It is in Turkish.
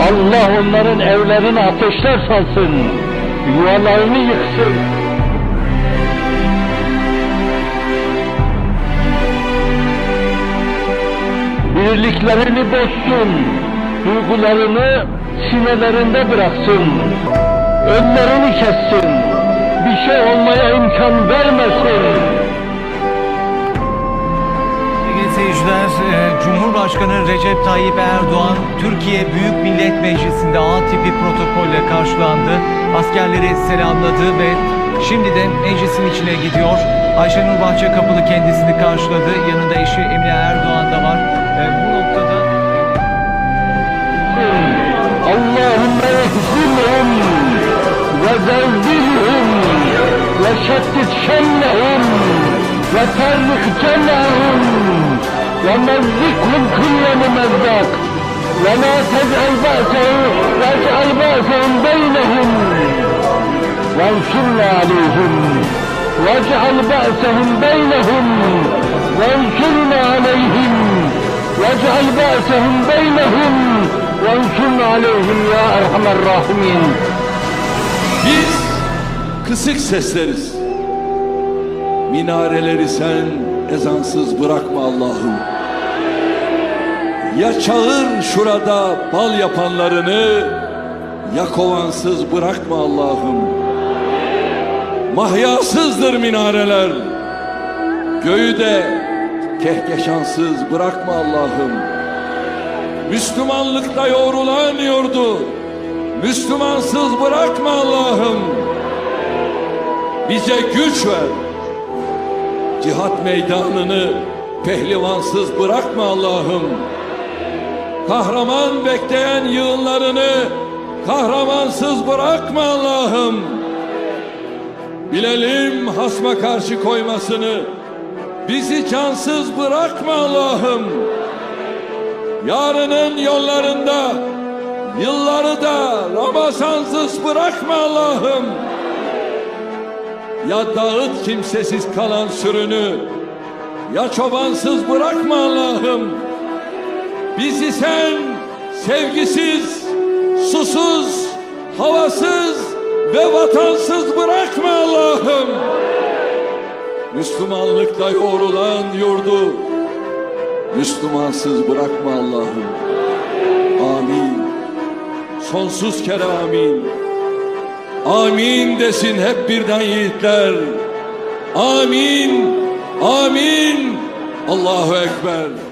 Allah onların evlerine ateşler salsın. Yuvalarını yıksın. Birliklerini bozsun. Duygularını sinelerinde bıraksın. Önlerini kessin. Bir şey olmaya imkan vermesin. Cumhurbaşkanı Recep Tayyip Erdoğan, Türkiye Büyük Millet Meclisi'nde A tipi protokolle karşılandı. Askerleri selamladı ve şimdi de meclisin içine gidiyor. Ayşenur Bahçe Kapılı kendisini karşıladı. Yanında eşi Emine Erdoğan da var. E, bu noktada... Allahümme eksilhum ve zevdilhum ve şettit şennehum ve terlik cennehum ومزقهم كل ممزق ولا تجعل بأسهم واجعل بأسهم بينهم وانصرنا عليهم واجعل بأسهم بينهم وانصرنا عليهم واجعل بأسهم بينهم وانصرنا عليهم يا أرحم الراحمين Biz kısık sesleriz. Minareleri sen ezansız bırakma Allah'ım. Ya çağır şurada bal yapanlarını, ya kovansız bırakma Allah'ım. Mahyasızdır minareler. Göğü de kehkeşansız bırakma Allah'ım. Müslümanlıkta yoğrulan yurdu Müslümansız bırakma Allah'ım. Bize güç ver. Cihat meydanını pehlivansız bırakma Allah'ım. Kahraman bekleyen yığınlarını kahramansız bırakma Allah'ım. Bilelim hasma karşı koymasını. Bizi cansız bırakma Allah'ım. Yarının yollarında yılları da Ramazansız bırakma Allah'ım. Ya dağıt kimsesiz kalan sürünü, ya çobansız bırakma Allah'ım. Bizi sen sevgisiz, susuz, havasız ve vatansız bırakma Allah'ım. Müslümanlıkta yoğrulan yurdu, Müslümansız bırakma Allah'ım. Amin. Sonsuz kere amin. Amin desin hep birden yiğitler. Amin. Amin. Allahu Ekber.